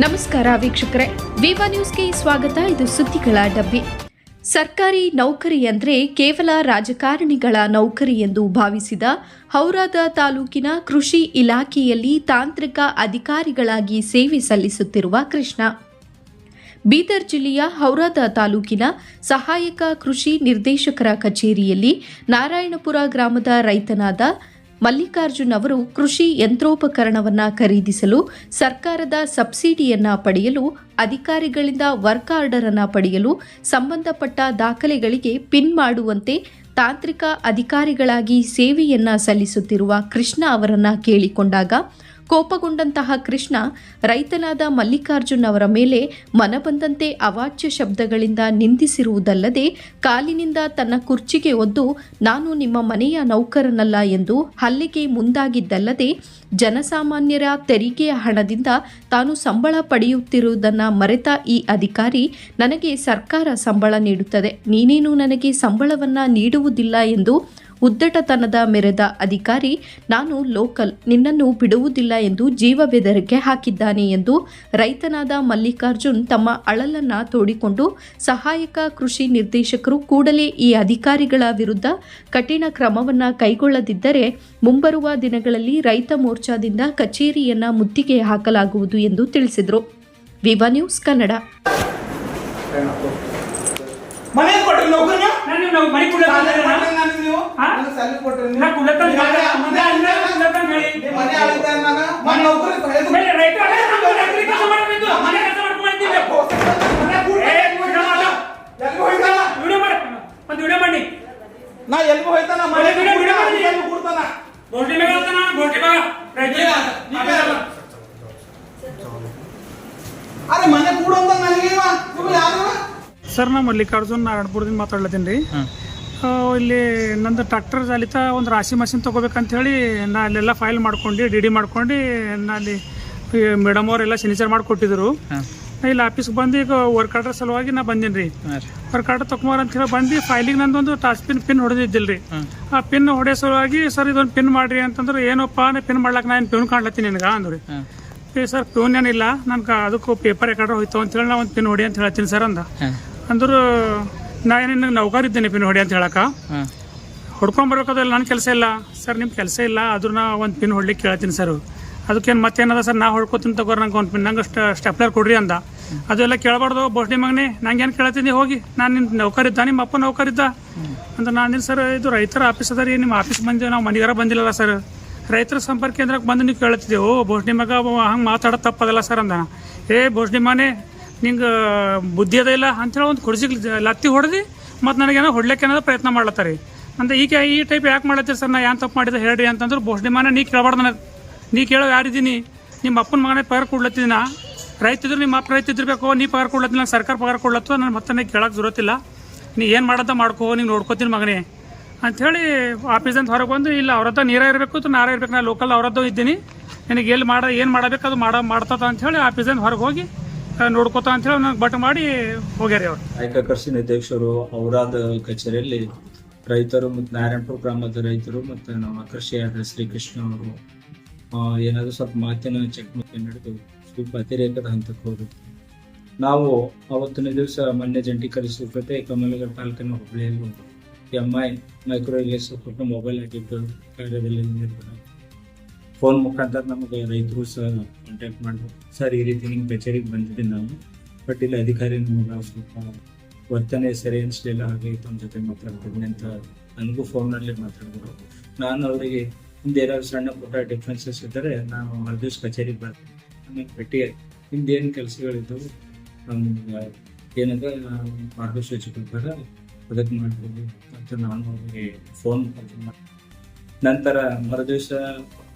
ನಮಸ್ಕಾರ ವೀಕ್ಷಕರೇ. ವಿವಾ ನ್ಯೂಸ್ಗೆ ಸ್ವಾಗತ. ಇದು ಸುದ್ದಿಗಳ ಡಬ್ಬಿ. ಸರ್ಕಾರಿ ನೌಕರಿ ಅಂದರೆ ಕೇವಲ ರಾಜಕಾರಣಿಗಳ ನೌಕರಿ ಎಂದು ಭಾವಿಸಿದ ಹೌರಾದ ತಾಲೂಕಿನ ಕೃಷಿ ಇಲಾಖೆಯಲ್ಲಿ ತಾಂತ್ರಿಕ ಅಧಿಕಾರಿಗಳಾಗಿ ಸೇವೆ ಸಲ್ಲಿಸುತ್ತಿರುವ ಕೃಷ್ಣ. ಬೀದರ್ ಜಿಲ್ಲೆಯ ಹೌರಾದ ತಾಲೂಕಿನ ಸಹಾಯಕ ಕೃಷಿ ನಿರ್ದೇಶಕರ ಕಚೇರಿಯಲ್ಲಿ ನಾರಾಯಣಪುರ ಗ್ರಾಮದ ರೈತನಾದ ಮಲ್ಲಿಕಾರ್ಜುನ್ ಅವರು ಕೃಷಿ ಯಂತ್ರೋಪಕರಣವನ್ನು ಖರೀದಿಸಲು ಸರ್ಕಾರದ ಸಬ್ಸಿಡಿಯನ್ನ ಪಡೆಯಲು, ಅಧಿಕಾರಿಗಳಿಂದ ವರ್ಕ್ ಆರ್ಡರ್ ಅನ್ನು ಪಡೆಯಲು ಸಂಬಂಧಪಟ್ಟ ದಾಖಲೆಗಳಿಗೆ ಪಿನ್ ಮಾಡುವಂತೆ ತಾಂತ್ರಿಕ ಅಧಿಕಾರಿಗಳಾಗಿ ಸೇವೆಯನ್ನ ಸಲ್ಲಿಸುತ್ತಿರುವ ಕೃಷ್ಣ ಅವರನ್ನ ಕೇಳಿಕೊಂಡಾಗ ಕೋಪಗೊಂಡಂತಹ ಕೃಷ್ಣ ರೈತನಾದ ಮಲ್ಲಿಕಾರ್ಜುನ್ ಅವರ ಮೇಲೆ ಮನಬಂದಂತೆ ಅವಾಚ್ಯ ಶಬ್ದಗಳಿಂದ ನಿಂದಿಸಿರುವುದಲ್ಲದೆ ಕಾಲಿನಿಂದ ತನ್ನ ಕುರ್ಚಿಗೆ ಒದ್ದು, ನಾನು ನಿಮ್ಮ ಮನೆಯ ನೌಕರನಲ್ಲ ಎಂದು ಹಲ್ಲೆಗೆ ಮುಂದಾಗಿದ್ದಲ್ಲದೆ, ಜನಸಾಮಾನ್ಯರ ತೆರಿಗೆಯ ಹಣದಿಂದ ತಾನು ಸಂಬಳ ಪಡೆಯುತ್ತಿರುವುದನ್ನು ಮರೆತ ಈ ಅಧಿಕಾರಿ ನನಗೆ ಸರ್ಕಾರ ಸಂಬಳ ನೀಡುತ್ತದೆ. ನೀನೇನು ನನಗೆ ಸಂಬಳವನ್ನು ನೀಡುವುದಿಲ್ಲ ಎಂದು ಉದ್ದಟತನದ ಮೆರೆದ ಅಧಿಕಾರಿ, ನಾನು ಲೋಕಲ್, ನಿನ್ನನ್ನು ಬಿಡುವುದಿಲ್ಲ ಎಂದು ಜೀವ ಬೆದರಿಕೆ ಹಾಕಿದ್ದಾನೆ ಎಂದು ರೈತನಾದ ಮಲ್ಲಿಕಾರ್ಜುನ್ ತಮ್ಮ ಅಳಲನ್ನ ತೋಡಿಕೊಂಡು ಸಹಾಯಕ ಕೃಷಿ ನಿರ್ದೇಶಕರು ಕೂಡಲೇ ಈ ಅಧಿಕಾರಿಗಳ ವಿರುದ್ಧ ಕಠಿಣ ಕ್ರಮವನ್ನು ಕೈಗೊಳ್ಳದಿದ್ದರೆ ಮುಂಬರುವ ದಿನಗಳಲ್ಲಿ ರೈತ ಮೋರ್ಚಾದಿಂದ ಕಚೇರಿಯನ್ನ ಮುತ್ತಿಗೆ ಹಾಕಲಾಗುವುದು ಎಂದು ತಿಳಿಸಿದರು. ವಿವಾ ನ್ಯೂಸ್ ಕನ್ನಡ ಮನೆ ಕೊಟ್ರಿ ನೌಕರನ ನಾನು ನಾವು ಮನೆ ಕುಡ್ಲಕ್ಕ ಸಾಲ ಬಂದಿದ್ದೇನೆ ಕೊಟ್ರಿ ನಾನು ನೀವು ಹಾ? ನನಗೆ ಸಾಲ ಕೊಟ್ರಿ ನೀವು ನಾ. ಎಲ್ಗೂ ಹೋಯ್ತಾನ ಒಂದು ವಿಡಿಯೋ ಮಾಡಿ. ನಾ ಎಲ್ಗೂ ಹೋಯ್ತಾನ ಮನೆ ಕೂಡ್ತಾನ ಗೋಟಿ ಮಗ ಅಂತ ನಾನು ಗೋಟಿ ಮಗ. ಅರೆ ಮನೆ ಕೂಡಂತ? ಸರ್ ನಾ ಮಲ್ಲಿಕಾರ್ಜುನ್ ನಾರಾಯಣಪುರದಿಂದ ಮಾತಾಡ್ಲತ್ತೀನಿ ರೀ. ಇಲ್ಲಿ ನಂದು ಟ್ರ್ಯಾಕ್ಟರ್ ಚಾಲಿತ ಒಂದು ರಾಶಿ ಮಷಿನ್ ತೊಗೋಬೇಕಂತ ಹೇಳಿ ನಾ ಅಲ್ಲೆಲ್ಲ ಫೈಲ್ ಮಾಡ್ಕೊಂಡು ಡಿ ಡಿ ಮಾಡ್ಕೊಂಡು ನಾ ಅಲ್ಲಿ ಮೇಡಮ್ ಅವರೆಲ್ಲ ಸಿಗ್ನೇಚರ್ ಮಾಡಿ ಕೊಟ್ಟಿದ್ರು ಇಲ್ಲಿ ಆಫೀಸ್ಗೆ ಬಂದು ಈಗ ವರ್ಕ್ ಆರ್ಡರ್ ಸಲುವಾಗಿ ನಾ ಬಂದೀನಿ ರೀ. ವರ್ಕ್ ಆರ್ಡರ್ ತಗೊಂಬಾರ ಅಂತ ಹೇಳಿ ಬಂದು ಫೈಲಿಗೆ ನಂದೊಂದು ಟಾಸ್ ಪಿನ್ ಪಿನ್ ಹೊಡೆದಿದ್ದಿಲ್ಲ ರೀ ಆ ಪಿನ್ ಹೊಡೆಯೋ ಸಲುವಾಗಿ ಸರ್ ಇದೊಂದು ಪಿನ್ ಮಾಡಿರಿ ಅಂತಂದ್ರೆ ಏನಪ್ಪ ಪಿನ್ ಮಾಡ್ಲಕ್ಕೆ ನಾನು ಪಿನ್ ಕಾಣ್ಲತ್ತೀನಿ ನಿನಗೆ ಅಂದ್ರಿ. ಏ ಸರ್ ಪಿನ್ ಏನಿಲ್ಲ ನನ್ಗೆ ಅದಕ್ಕೂ ಪೇಪರ್ ಯಾಕಂದ್ರೆ ಹೋಯ್ತು ಅಂತೇಳಿ ನಾ ಒಂದು ಪಿನ್ ಹೊಡಿ ಅಂತ ಹೇಳ್ತೀನಿ ಸರ್ ಅಂದ. ಅಂದ್ರು ನಾ ಏನು ನೌಕರಿ ನೌಕರ್ ಇದ್ದೇನೆ ಪಿನ್ ಹೊಡಿ ಅಂತ ಹೇಳಕ್ಕೆ. ಹೊಡ್ಕೊಂಬರ್ಬೇಕಾದ್ರೆ ನನ್ನ ಕೆಲಸ ಇಲ್ಲ. ಸರ್ ನಿಮ್ಮ ಕೆಲಸ ಇಲ್ಲ. ಅದ್ರ ನಾ ಒಂದು ಪಿನ್ ಹೊಡ್ಲಿಕ್ಕೆ ಕೇಳ್ತೀನಿ ಸರ್. ಅದಕ್ಕೇನು ಮತ್ತೇನದ ಸರ್ ನಾ ಹೊಡ್ಕೊತೀನಿ ತಗೋರಿ ನಂಗೆ ಒಂದು ಪಿನ್. ನಂಗೆ ಸ್ಟೆಪ್ಲರ್ ಕೊಡ್ರಿ ಅಂದ. ಅದೆಲ್ಲ ಕೇಳಬಾರ್ದು ಬೋಸ್ಡಿ ಮಗನೇ. ನಂಗೆ ಏನು ಕೇಳ್ತೀನಿ ಹೋಗಿ. ನಾನು ನೌಕರಿ ಇದ್ದ ನಿಮ್ಮ ಅಪ್ಪ ನೌಕರಿದ್ದ. ಅಂತ ನಾನು ಸರ್ ಇದು ರೈತರ ಆಫೀಸ್ ಅದ ರೀ. ನಿಮ್ಮ ಆಫೀಸ್ ಬಂದಿವಿ ನಾವು ಮನೆಗಾರ ಬಂದಿಲ್ಲಲ್ಲ ಸರ್. ರೈತರ ಸಂಪರ್ಕ ಕೇಂದ್ರಕ್ಕೆ ಬಂದು ನೀವು ಕೇಳತ್ತಿದ್ದೆವು. ಬೋಸ್ಡಿ ಮಗ ಹಂಗೆ ಮಾತಾಡೋ ತಪ್ಪದಲ್ಲ ಸರ್ ಅಂದ. ಏ ಬೋಸ್ಡಿ ಮನೆ ನಿಂಗೆ ಬುದ್ಧಿ ಅದ ಇಲ್ಲ ಅಂತೇಳಿ ಒಂದು ಕುಡ್ಸಿಗೆ ಲತ್ತಿ ಹೊಡೆದು ಮತ್ತು ನನಗೇನೋ ಏನಾದ್ರು ಪ್ರಯತ್ನ ಮಾಡ್ಲತ್ತಾರೆ ಅಂತ ಈಗ ಈ ಟೈಪ್ ಯಾಕೆ ಮಾಡ್ಲತ್ತೀರಿ ಸರ್? ನಾ ಏನು ತಪ್ಪು ಮಾಡಿದೆ ಹೇಳ್ರಿ ಅಂತಂದ್ರೆ ಬೋಸ್ಡಿ ಮನೆ ನೀ ಕೇಳಬಾರ್ದು ನನಗೆ. ನೀ ಕೇಳೋ ಯಾರಿದ್ದೀನಿ ನಿಮ್ಮ ಅಪ್ಪನ ಮಗನೇ ಪಗಾರ ನಾ. ರೈತ ಇದ್ರು ನಿಮ್ಮ ಅಪ್ಪ ರೈತ ಇದ್ದಿರ್ಬೇಕು, ನೀ ಪಗಾರ ಕೊಡ್ಲತ್ತಿಲ್ಲ ನಂಗೆ ಸರ್ಕಾರ ಪಗಾರ ಕೊಡ್ಲತ್ತು ನಾನು ಮತ್ತೆ ನೀ ಕೇಳಕ್ಕೆ ಇಲ್ಲ ನೀ ಏನು ಮಾಡೋದ ಮಾಡ್ಕೋ, ನೀನು ನೋಡ್ಕೋತೀನಿ ಮಗನೇ. ಅಂಥೇಳಿ ಆಫೀಸಿಂದ ಹೊರಗೆ ಬಂದು, ಇಲ್ಲ ಅವ್ರದ್ದ ನೀರ ಇರಬೇಕು ನಾರ ಇರಬೇಕು, ನಾ ಲೋಕಲ್ ಅವ್ರದ್ದು ಇದ್ದೀನಿ. ನಿನಗೆ ಎಲ್ಲಿ ಮಾಡ, ಏನು ಮಾಡಬೇಕು ಅದು ಮಾಡೋ, ಮಾಡ್ತದ ಅಂಥೇಳಿ ಆಫೀಸಿಂದ ಹೊರಗೆ ಹೋಗಿ ನೋಡ್ಕೋತ ಹೇಳಿ ನನಗೆ ಬಟ್ ಮಾಡಿ ಹೋಗ್ಯಾರಿ ಅವ್ರು. ಆಯ್ಕಾಕರ್ಷಿ ನಿರ್ದೇಶಕರು, ಔರಾದ ಕಚೇರಿಯಲ್ಲಿ ರೈತರು ಮತ್ತು ನಾರಾಯಣಪುರ ಗ್ರಾಮದ ರೈತರು ಮತ್ತು ನಮ್ಮ ಕೃಷಿ ಆದ ಶ್ರೀಕೃಷ್ಣ ಅವರು ಏನಾದರೂ ಸ್ವಲ್ಪ ಮಾತಿನ ಚಕಮಕಿ ನಡೆದು ಸ್ವಲ್ಪ ಅತಿರೇಕದ ಹಂತಕ್ಕೆ ಹೋಗುತ್ತೆ ನಾವು ಅವತ್ತಿನ ದಿವಸ ಮೊನ್ನೆ ಜಂಟಿ ಕಲಿಸಿದ ಜೊತೆ ಕಮಲಗಢ ತಾಲೂಕಿನ ಹುಬ್ಬಳ್ಳಿಯಲ್ಲಿ ಎಂ ಐ ಮೈಕ್ರೋ ಎಲೆಕ್ಟ್ರಿಕ್ ಕೊಟ್ಟು ಮೊಬೈಲ್ ಆಗಿದ್ದು ಕಾರ್ಯದಲ್ಲಿ ನಿರ್ವಹಣೆ ಫೋನ್ ಮುಖಾಂತರ ನಮಗೆ ರೈತರು ಸಹ ಕಾಂಟ್ಯಾಕ್ಟ್ ಮಾಡಿದ್ರು. ಸರ್, ಈ ರೀತಿ ಹಿಂಗೆ ಕಚೇರಿಗೆ ಬಂದಿದ್ದೀನಿ ನಾನು. ಬಟ್ ಇಲ್ಲಿ ಅಧಿಕಾರಿ ನಮಗೆ ಸ್ವಲ್ಪ ವರ್ತನೆ ಸರಿ ಅನಿಸ್ಲಿಲ್ಲ. ಹಾಗೆ ತಮ್ಮ ಜೊತೆ ಮಾತಾಡ್ತಿದ್ದೀನಿ ಅಂತ ನನಗೂ ಫೋನಲ್ಲಿ ಮಾತಾಡಿದ್ರು ನಾನು ಅವರಿಗೆ ಹಿಂದೆ ಏನಾದ್ರು ಸಣ್ಣ ಪುಟ್ಟ ಡಿಫ್ರೆನ್ಸಸ್ ಇದ್ದರೆ ನಾನು ಮರುದಿವ್ಸ ಕಚೇರಿಗೆ ಬರ್ತೀನಿ. ಭೇಟಿ ಹಿಂದೇನು ಕೆಲಸಗಳಿದ್ದವು? ನಮ್ಗೆ ಏನಂದ್ರೆ ಮಾರ್ಗಸೂಚಿ ಪ್ರಕಾರ ಅದಕ್ಕೆ ಮಾಡ್ಬೋದು ಅಂತ ನಾನು ಅವರಿಗೆ ಫೋನ್ ನಂತರ ಮರುದಿವಸ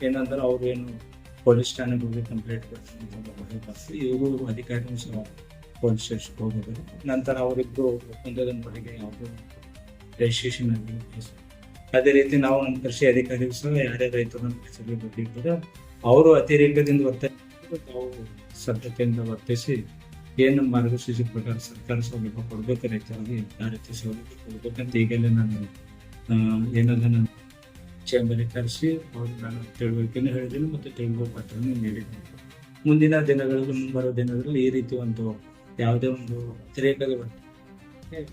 ಏನಂದ್ರೆ ಅವ್ರೇನು ಪೊಲೀಸ್ ಠಾಣೆಗೆ ಹೋಗಿ ಕಂಪ್ಲೇಂಟ್ ಕೊಡ್ತೀನಿ ಇವರು ಅಧಿಕಾರಿ ಸಹ ಪೊಲೀಸ್ ಸ್ಟೇಷನ್ಗೆ ಹೋಗಿದ್ರು ನಂತರ ಅವರಿಬ್ರು ಒಪ್ಪಂದದ ಬಗ್ಗೆ ಯಾವುದೋ ರಿಜಿಸ್ಟ್ರೇಷನ್ ಆಗಿ ಅದೇ ರೀತಿ ನಾವು ನಮ್ಮ ಕೃಷಿ ಅಧಿಕಾರಿಗಳು ಸಹ ಯಾರ್ಯಾರು ರೈತರು ನಮ್ಮ ಬಂದಿರ್ತಾರೆ ಅವರು ಅತಿರೇಕದಿಂದ ವರ್ತಿಸಿ ನಾವು ಸದ್ಯತೆಯಿಂದ ವರ್ತಿಸಿ ಏನು ಮಾರ್ಗಸೂಚಿ ಪ್ರಕಾರ ಸರ್ಕಾರ ಸೌಲಭ್ಯ ಕೊಡ್ಬೇಕು ರೈತರಿಗೆ ಯಾವ ರೀತಿ ಸೌಲಭ್ಯ ಕೊಡ್ಬೇಕಂತ ಈಗಲೇ ನಾನು ಏನದ ನಾನು ಚೇಂಬರಿಗೆ ಕರೆಸಿ, ಅವರು ನಾನು ತಿಳುವಳಿಕೆನೂ ಹೇಳಿದ್ದೀನಿ ಮತ್ತು ತೆಂಗು ಪತ್ರವನ್ನು ನೀಡಿದ್ದೀನಿ. ಮುಂದಿನ ದಿನಗಳಲ್ಲಿ, ಮುಂಬರುವ ದಿನಗಳಲ್ಲಿ ಈ ರೀತಿ ಒಂದು ಯಾವುದೇ ಒಂದು ವ್ಯತಿರೇಕದ ಹೇಳಿ.